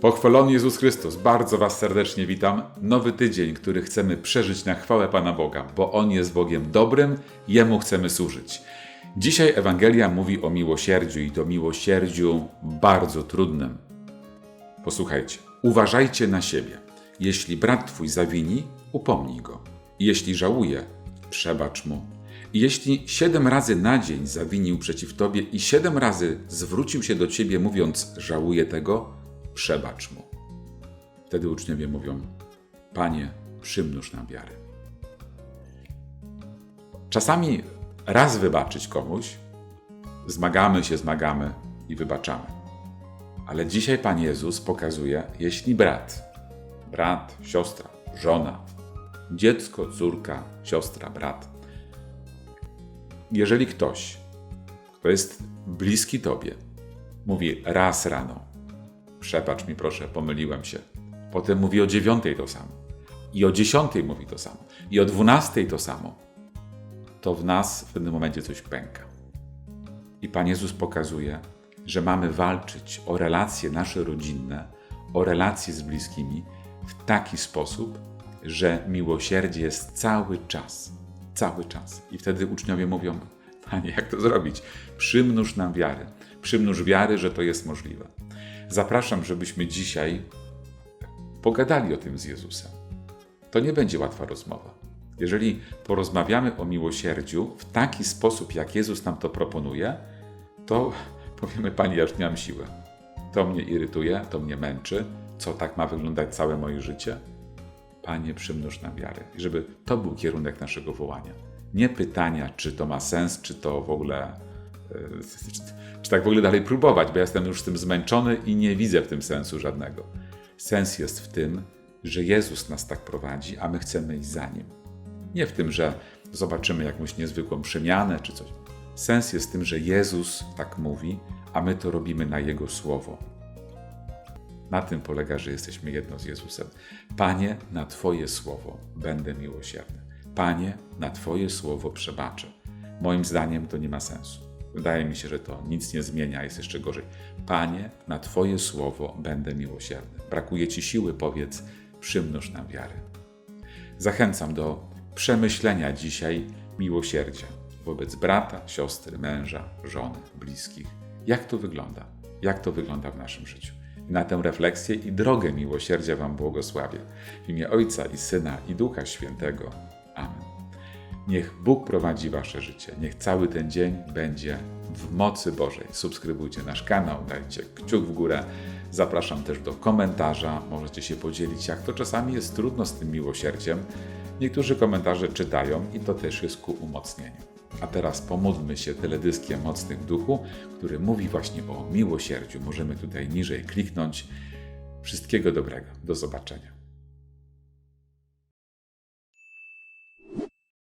Pochwalony Jezus Chrystus, bardzo Was serdecznie witam. Nowy tydzień, który chcemy przeżyć na chwałę Pana Boga, bo On jest Bogiem dobrym, Jemu chcemy służyć. Dzisiaj Ewangelia mówi o miłosierdziu i to miłosierdziu bardzo trudnym. Posłuchajcie, uważajcie na siebie. Jeśli brat twój zawini, upomnij go. Jeśli żałuje, przebacz mu. Jeśli siedem razy na dzień zawinił przeciw tobie i siedem razy zwrócił się do ciebie, mówiąc, żałuję tego, przebacz mu. Wtedy uczniowie mówią, Panie, przymnóż nam wiary. Czasami raz wybaczyć komuś, zmagamy się, zmagamy i wybaczamy. Ale dzisiaj Pan Jezus pokazuje, jeśli brat, brat, siostra, żona, dziecko, córka, siostra, brat, jeżeli ktoś, kto jest bliski Tobie, mówi raz rano, przebacz mi proszę, pomyliłem się, potem mówi o dziewiątej to samo, i o dziesiątej mówi to samo, i o dwunastej to samo, to w nas w pewnym momencie coś pęka. I Pan Jezus pokazuje, że mamy walczyć o relacje nasze rodzinne, o relacje z bliskimi w taki sposób, że miłosierdzie jest cały czas. Cały czas. I wtedy uczniowie mówią: Panie, jak to zrobić? Przymnóż nam wiary. Przymnóż wiary, że to jest możliwe. Zapraszam, żebyśmy dzisiaj pogadali o tym z Jezusem. To nie będzie łatwa rozmowa. Jeżeli porozmawiamy o miłosierdziu w taki sposób, jak Jezus nam to proponuje, to powiemy, Panie, ja już nie mam siły. To mnie irytuje, to mnie męczy. Co tak ma wyglądać całe moje życie? Panie, przymnóż nam wiary. I żeby to był kierunek naszego wołania. Nie pytania, czy to ma sens, czy to w ogóle. Yy, Czy, czy tak w ogóle dalej próbować, bo ja jestem już tym zmęczony i nie widzę w tym sensu żadnego. Sens jest w tym, że Jezus nas tak prowadzi, a my chcemy iść za nim. Nie w tym, że zobaczymy jakąś niezwykłą przemianę czy coś. Sens jest w tym, że Jezus tak mówi, a my to robimy na Jego słowo. Na tym polega, że jesteśmy jedno z Jezusem. Panie, na Twoje słowo będę miłosierny. Panie, na Twoje słowo przebaczę. Moim zdaniem to nie ma sensu. Wydaje mi się, że to nic nie zmienia, jest jeszcze gorzej. Panie, na Twoje słowo będę miłosierny. Brakuje Ci siły, powiedz, przymnóż nam wiary. Zachęcam do przemyślenia dzisiaj miłosierdzia wobec brata, siostry, męża, żony, bliskich. Jak to wygląda? Jak to wygląda w naszym życiu? I na tę refleksję i drogę miłosierdzia Wam błogosławię. W imię Ojca i Syna i Ducha Świętego. Niech Bóg prowadzi Wasze życie. Niech cały ten dzień będzie w mocy Bożej. Subskrybujcie nasz kanał, dajcie kciuk w górę. Zapraszam też do komentarza. Możecie się podzielić, jak to czasami jest trudno z tym miłosierdziem. Niektórzy komentarze czytają i to też jest ku umocnieniu. A teraz pomódlmy się teledyskiem Mocnych Duchu, który mówi właśnie o miłosierdziu. Możemy tutaj niżej kliknąć. Wszystkiego dobrego. Do zobaczenia.